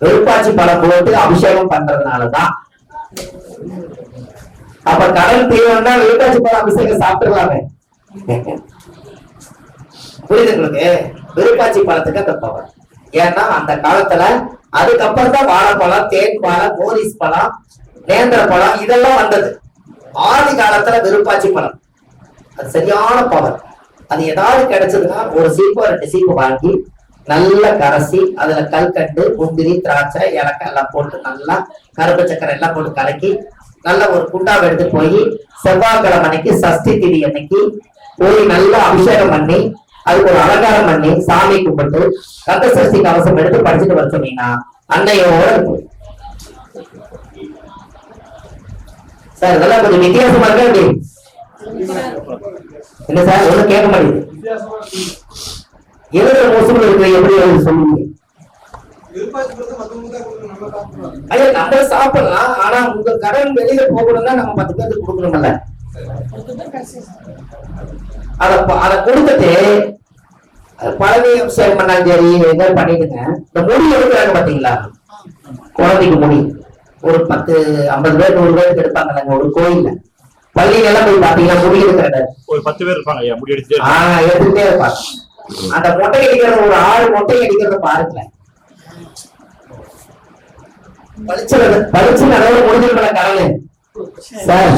விருப்பாச்சி பழம் போட்டு அபிஷேகம் பண்றதுனாலதான். அப்ப கடல் தீவம்னா விருப்பாச்சி பழம் அபிஷேகம் சாப்பிட்டுலாமே புரியுது உங்களுக்கு? விருப்பாச்சி பழத்துக்கு அந்த பவர் ஏன்னா அந்த காலத்துல அதுக்கப்புறம் தான் வாழைப்பழம் தேன் பழம் மோரிஸ் பழம் நேந்திர பழம் இதெல்லாம் வந்தது. ஆதி காலத்துல விருப்பாச்சி பழம் அது சரியான பவர் அது ஏதாவது கிடைச்சதுன்னா ஒரு சீப்பு ரெண்டு சீப்பு வாங்கி நல்லா கரைசி அதுல கல்கண்டு முந்திரி திராட்சை ஏலக்காய் எல்லாம் போட்டு நல்லா கருப்பு சக்கரை எல்லாம் போட்டு கலக்கி நல்ல ஒரு குண்டாவை எடுத்து போய் செவ்வாய்க்கிழமை அன்னைக்கு சஷ்டி திதி அன்னைக்கு போய் நல்லா அபிஷேகம் பண்ணி அதுக்கு ஒரு அலங்காரம் பண்ணி சாமி கும்பிட்டு கந்த சஷ்டி கவசம் எடுத்து படிச்சுட்டு வர சொன்னீங்கன்னா அன்னையோட இருக்கும். சார் இதெல்லாம் கொஞ்சம் வித்தியாசமா இருக்கா இல்ல சார் ஒண்ணும் கேட்க மாட்டேங்குது. எழுதுற மோசம் இருக்கிற எப்படி எழுத சொல்லுங்க ஐயா நம்ம சாப்பிடலாம் ஆனா உங்க கடன் வெளியில போகணும்னா நம்ம பத்து பேருக்கு கொடுக்கணும்ல. அத அத கொடுத்துட்டு பழனி அபிஷேகம் பண்ணாலும் சரி பண்ணிடுங்க இந்த முடி எடுக்கிறாங்க பாத்தீங்களா? குழந்தைக்கு முடி. ஒரு பத்து ஐம்பது பேர் நூறு பேருக்கு எடுப்பாங்க ஒரு கோயில்ல. பள்ளியில எல்லாம் போய் பாத்தீங்கன்னா முடி எடுக்கிற ஒரு பத்து பேர் இருப்பாங்க எடுத்துட்டே இருப்பாங்க. அந்த மொட்டை அடிக்கிறது ஒரு ஆறு மொட்டை அடிக்கிறத பாருங்களேன். பளிச்சு அளவு முடிஞ்சிருக்கல கடலு சார்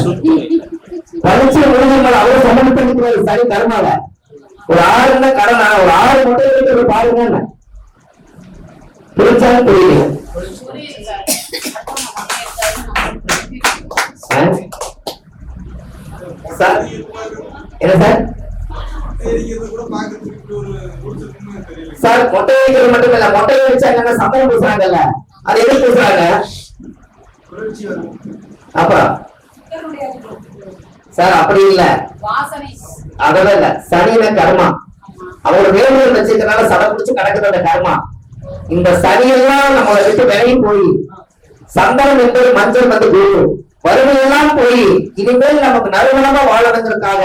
பளிச்சு முடிஞ்சிருக்கல அவ்வளவு சம்மந்தம் சரி கருமால. ஒரு ஆறு கடனா ஒரு ஆறு மொட்டை பாருங்க. புரிஞ்சாலும் புரியல சார் என்ன சார்? சார் மொட்டை வைக்கிறது மட்டும் இல்ல மொட்டை வச்சாங்க சம்பளம் பூசுறாங்கல்ல அது எது பூசுறாங்க? அப்புறம் சார் அப்படி இல்ல. அதெல்லாம் இல்ல. சனியில கர்மா. அவரோட வேலைகள் வச்சிருக்கனால சடை பிடிச்சு கிடக்குது அந்த கர்மா. இந்த சனியெல்லாம் நம்மளை விட்டு விலகி போய் சந்தனம் என்பது மஞ்சள் வந்து குரு. வறுமையெல்லாம் போய் இனிமேல் நமக்கு நறுமணமா வாழணுங்கிறதுக்காக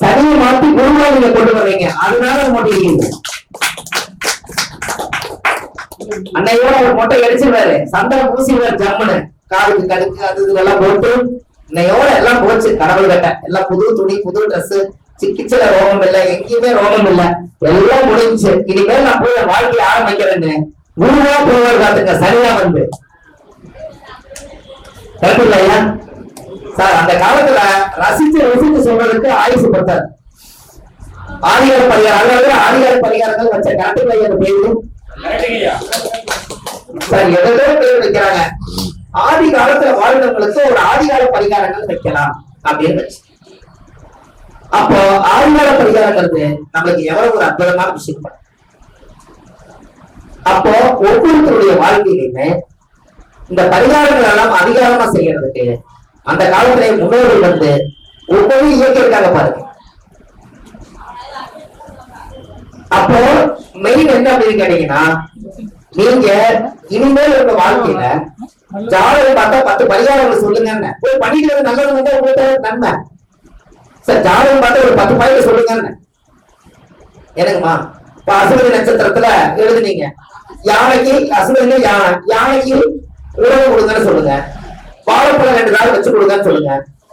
சனியை மாத்தி குருவா நீங்க கொண்டு வர்றீங்க அதனால மாட்டீங்க அன்னையோட ஒரு மொட்டை அடிச்சிருவாரு சந்தனம் பூசிடுவாரு ஜம்முன்னு. காலுக்கு கடுக்கு அது இதெல்லாம் போட்டு இன்னையோட எல்லாம் போச்சு. கடவுள் கட்ட. எல்லாம் புது துணி புது ட்ரெஸ் சிக்கிச்சல ரோகம் இல்ல எங்கேயுமே ரோகம் இல்ல. எல்லாம் முடிஞ்சுச்சு. இனிமேல் நான் போய் என் வாழ்க்கைய ஆரம்பிக்கிறேன்னு குருவா போவார் காத்துங்க சரியா வந்து. இல்லையா? சார் அந்த காலத்துல ரசிச்சு ரசிச்சு சொல்றதுக்கு ஆயுசு பத்தாது ஆதிகார பரிகாரம் அதாவது ஆதிகார பரிகாரங்கள் வச்ச கரெக்ட் பையன் பேரும் பேர் வைக்கிறாங்க. ஆதி காலத்துல வாழ்ந்தவங்களுக்கு ஒரு ஆதிகால பரிகாரங்கள் வைக்கலாம். அப்படின்னு அப்போ ஆதிகால பரிகாரங்கிறது நம்மளுக்கு எவ்வளவு ஒரு அற்புதமான விஷயம் அப்போ ஒவ்வொருத்தருடைய வாழ்க்கையிலுமே இந்த பரிகாரங்கள் எல்லாம் அதிகாரமா செய்யறதுக்கு அந்த காலத்துல முன்னோர்கள் வந்து ஒவ்வொரு இயக்கியிருக்காங்க பாருங்க. அப்போ மெயின் என்ன அப்படின்னு கேட்டீங்கன்னா நீங்க இனிமேல் உங்க வாழ்க்கையில ஜாதகம் பார்த்தா பத்து பரிகாரங்களை சொல்லுங்க போய் பண்ணிக்கிறது நல்லது வந்து உங்களுக்கு நன்மை. சார் ஜாதகம் பார்த்தா ஒரு பத்து பாயிண்ட் சொல்லுங்க எனக்குமா இப்ப அசுவதி நட்சத்திரத்துல எழுதுனீங்க. யானைக்கு அசுவதியில யானை யானைக்கு உணவு கொடுங்கன்னு சொல்லுங்க. வாழைப்பழம் ரெண்டு நாள் வச்சு கொடுங்கன்னு சொல்லுங்க.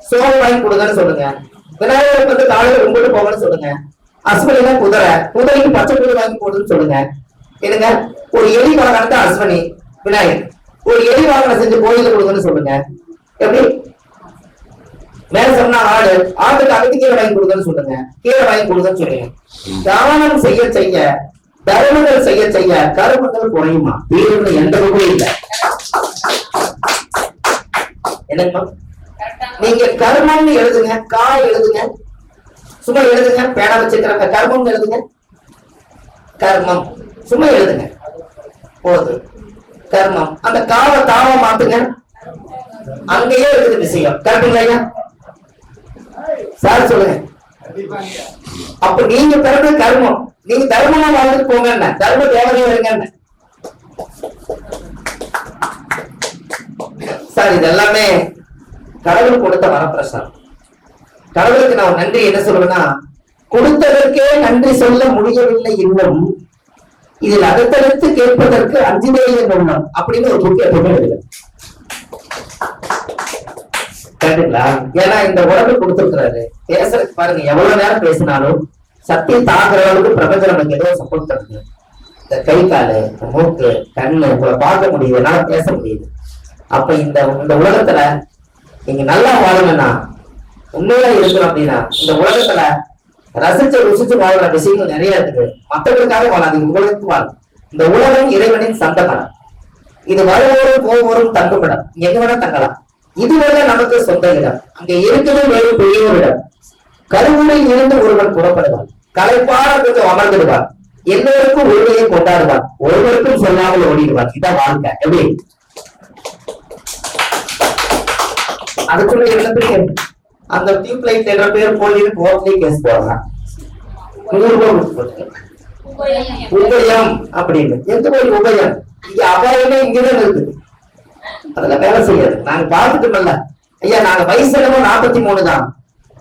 சோறு வாங்கி கொடுங்கன்னு சொல்லுங்க. விநாயகருக்கு வந்து காலையில் கும்பிட்டு போங்கன்னு சொல்லுங்க. அஸ்வினா குதிரை? குதிரைக்கு பச்சை குதிரை வாங்கி போடுன்னு சொல்லுங்க. என்னங்க? ஒரு எலி வாகனத்தை அஸ்வனி விநாயகர். ஒரு எலி வாகனம் செஞ்சு கோயில கொடுங்கன்னு சொல்லுங்க. எப்படி? மேல சொன்னா ஆடு ஆட்டுக்கு அடுத்து கீரை வாங்கி கொடுங்கன்னு சொல்லுங்க. கீரை வாங்கி கொடுங்கன்னு சொல்லுங்க. தானம் செய்ய செய்ய தர்மங்கள் செய்ய செய்ய கருமங்கள் குறையுமா? தீர்வு எந்த ரூபாயும் இல்லை. என்னங்கம்மா நீங்க கர்மம்னு எழுதுங்க கா எழுதுங்க. சும்மா எழுதுங்க பேனா வச்சிருக்கிறாங்க கர்மம் எழுதுங்க. கர்மம். சும்மா எழுதுங்க. போது கர்மம். அந்த காவ தாவ மாத்துங்க. அங்கேயே இருக்குது விஷயம். கரெக்டுங்களா ஐயா சார் சொல்லுங்க. அப்ப நீங்க பிறகு கர்மம். நீங்க தர்மமா வாழ்ந்துட்டு போங்க என்ன? தர்ம தேவதையா இருங்க என்ன? சார் இது எல்லாமே கடவுள் கொடுத்த வரப்பிரசாதம். கடவுளுக்கு நான் நன்றி என்ன சொல்லுவேன்னா கொடுத்ததற்கே நன்றி சொல்ல முடியவில்லை இன்னும். இதில் அடுத்தடுத்து கேட்பதற்கு அஞ்சுதே உள்ளம் அப்படின்னு ஒரு புக் எப்பவுமே கேட்டுங்களா? ஏன்னா இந்த உடம்பு கொடுத்திருக்கிறாரு. பேசுறதுக்கு பாருங்க எவ்வளவு நேரம் பேசினாலும் சக்தி தாக்குற அளவுக்கு பிரபஞ்சம் நமக்கு ஏதோ சப்போர்ட் தருது. இந்த கை காலு மூக்கு கண்ணு உங்களை பார்க்க முடியுது என்னால பேச முடியுது. அப்ப இந்த இந்த உலகத்துல நீங்க நல்லா வாழணும்னா உண்மையா இருக்கணும் அப்படின்னா இந்த உலகத்துல ரசிச்சு ருசிச்சு வாழ்ற விஷயங்கள் நிறைய இருக்குது. மற்றவர்களுக்காக வாழாது உங்களுக்கு வாழும். இந்த உலகம் இறைவனின் சந்தமனம் இது வருவோரும் போவோரும் தங்குமிடம் எங்க வேணா தங்கலாம். இதுவரை நமக்கு சொந்த இடம். அங்க இருக்கவே வேறு பெரியோர் இடம். கருவூரில் இருந்து ஒருவன் புறப்படுவான். களைப்பார கொஞ்சம் அமர்ந்துடுவான். எல்லோருக்கும் உரிமையை கொண்டாடுவான். ஒருவருக்கும் சொல்லாமல் ஓடிடுவான். இதான் வாழ்க்கை எப்படி? அதுக்குள்ள இடத்துக்கு அந்த டியூப் லைட் என்ற பேர் போலி போட்லி கேஸ் போடுறான் நூறு உபயம் அப்படின்னு. எந்த ஒரு உபயம்? இங்க அபாயமே இங்கதான் இருக்குது. அதுல வேலை செய்யாது. நாங்க பார்த்துட்டோம்ல. ஐயா நாங்க வயசு என்னமோ நாற்பத்தி மூணு தான்.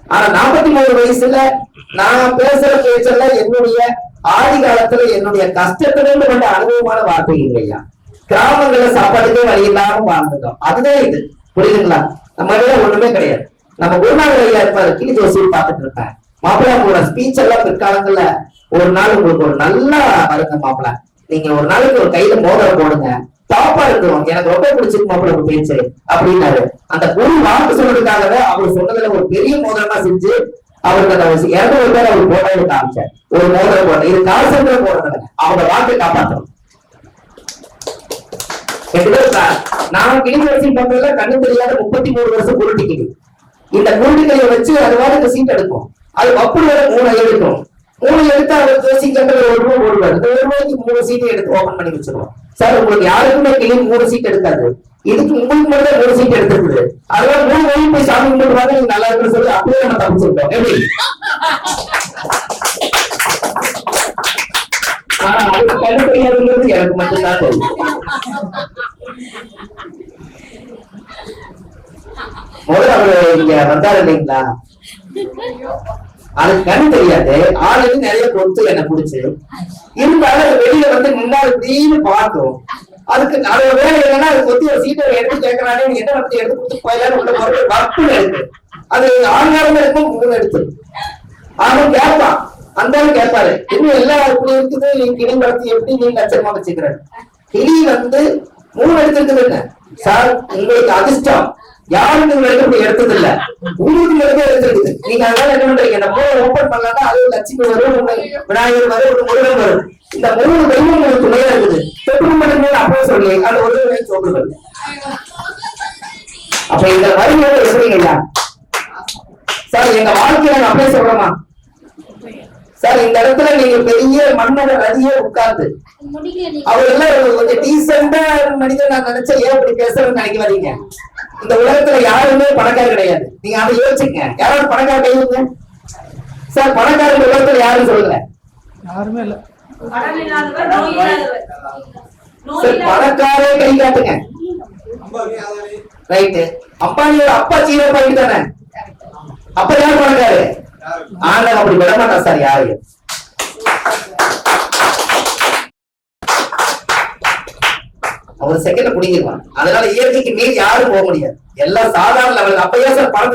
ஆனா நாற்பத்தி மூணு வயசுல நான் பேசுற பேச்செல்லாம் என்னுடைய ஆதி காலத்துல என்னுடைய கஷ்டத்திலிருந்து கொண்ட அனுபவமான வார்த்தை ஐயா. கிராமங்கள்ல சாப்பாட்டுக்கே வழி இல்லாம வாழ்ந்துட்டோம். அதுதான் இது. புரியுதுங்களா? நம்ம ஒண்ணுமே கிடையாது. நம்ம குருநாதர் ஐயா இருப்பாரு கிளி ஜோசியம் பார்த்துட்டு இருப்பேன் மாப்பிள்ள உங்களோட ஸ்பீச் எல்லாம் பிற்காலங்கள்ல ஒரு நாள் உங்களுக்கு ஒரு நல்லா வருங்க மாப்பிள்ள. நீங்க ஒரு நாளைக்கு ஒரு கையில மோதிரம் போடுங்க. டாப்பா இருக்கணும் எனக்கு ரொம்ப பிடிச்சிருக்கு மாப்பிள்ள ஒரு பேச்சு அப்படின்னாரு. அந்த குரு வாக்கு சொன்னதுக்காகவே அவர் சொன்னதுல ஒரு பெரிய மோதிரமா செஞ்சு அவருக்கு அந்த ஒரு பேர் அவர் போட்டது காமிச்சார். ஒரு மோதிரம் போட்ட இது காசு போடுறது அவங்க வாக்கை காப்பாற்றணும் கிட்டத்தட்ட நான் கிளி வரிசையில் பண்றதுல கண்ணு தெரியாத முப்பத்தி மூணு வருஷம் குருட்டிக்கிட்டு இந்த குருட்டிக்கையை வச்சு அது வாட்டுக்கு சீட் எடுக்கும் அது அப்படி வர மூணு எடுக்கும். மூணு எடுத்து அவர் ஜோசிக்கிட்ட ஒரு ரூபா போடுவார். இந்த ஒரு ரூபாய்க்கு மூணு சீட்டை எடுத்து ஓபன் பண்ணி வச்சிருவோம். சார் உங்களுக்கு யாருக்குமே கிளி மூணு சீட் எடுக்காது. இதுக்கு உங்களுக்கு மட்டும் மூணு சீட் எடுத்துருக்குது. அதனால மூணு வழி போய் சாமி கும்பிடுவாங்க நீங்க நல்லா இருக்குன்னு சொல்லி அப்படியே நம்ம தப்பிச்சிருக்கோம் எப்படி? ஆனா கண்ணு எனக்கு மட்டும்தான் தெரியும். முதல்ல அவர் இங்க வந்தாரு இல்லைங்களா? அதுக்கு கண்ணு தெரியாது. ஆளுக்கு நிறைய பொறுத்து என்ன புடிச்சு. இருந்தாலும் அது வெளியில வந்து முன்னாடி இப்படின்னு பார்த்தோம் அதுக்கு அதோட வேலை என்னன்னா அது கொத்தி ஒரு சீட்டை எடுத்து கேட்கறானே நீ என்ன வந்து எடுத்து கொடுத்து போயிடலாம் உள்ள போறது வப்பு இருக்கு அது ஆங்காரம் இருக்கும் மூணு எடுத்து. அவன் கேட்பான். அந்த ஆளு கேட்பாரு. இன்னும் எல்லாம் இப்படி இருக்குது நீ கிளி வளர்த்து எப்படி நீ லட்சமா வச்சுக்கிற கிளி வந்து மூணு எடுத்துருக்குதுங்க சார் உங்களுக்கு அதிர்ஷ்டம். யாரும் இது வரைக்கும் எடுத்தது இல்ல. உங்களுக்கு மட்டும் எடுத்திருக்குது. நீங்க அதனால என்ன பண்றீங்க? இந்த மூணு ஓபன் பண்ணலாம் அது லட்சுமி வரும் விநாயகர் வரும் ஒரு முருகன் வரும். இந்த மூணு தெய்வம் உங்களுக்கு துணையா இருக்குது. தொட்டு மட்டும் அப்பவே சொல்லி அந்த ஒரு சொல்லுங்க அப்ப இந்த வரியோட எப்படிங்க சார் எங்க வாழ்க்கையில நான் அப்படியே சொல்றேமா சார் இந்த இடத்துல நீங்க பெரிய மன்னோட ரதியே உட்கார்ந்து. அவர் எல்லாம் ஒரு கொஞ்சம் டீசெண்டா மனிதன் நான் நினைச்சேன். ஏன் இப்படி பேசுறேன்னு நினைக்க வரீங்க இந்த உலகத்துல யாருமே பணக்காரர் கிடையாது. நீங்க அதை யோசிச்சுங்க. யாராவது பணக்காரர் கையுங்க சார் பணக்காரர் உலகத்துல யாருன்னு சொல்லுங்க. யாருமே இல்ல. சார் பணக்காரே கை காட்டுங்க. ரைட்டு அம்பானியோட அப்பா சீன பாயிண்ட் தானே? அப்ப யார் பணக்காரு? ஆண்டவன் அப்படி விட மாட்டான் சார் யாரையும். ஒரு செகண்ட்ல குடிங்கிருவான் அதனால இயற்கைக்கு மீறி யாரும் போக முடியாது. எல்லாம் சாதாரண லெவல் அப்ப ஏன் சார் பணத்துக்கு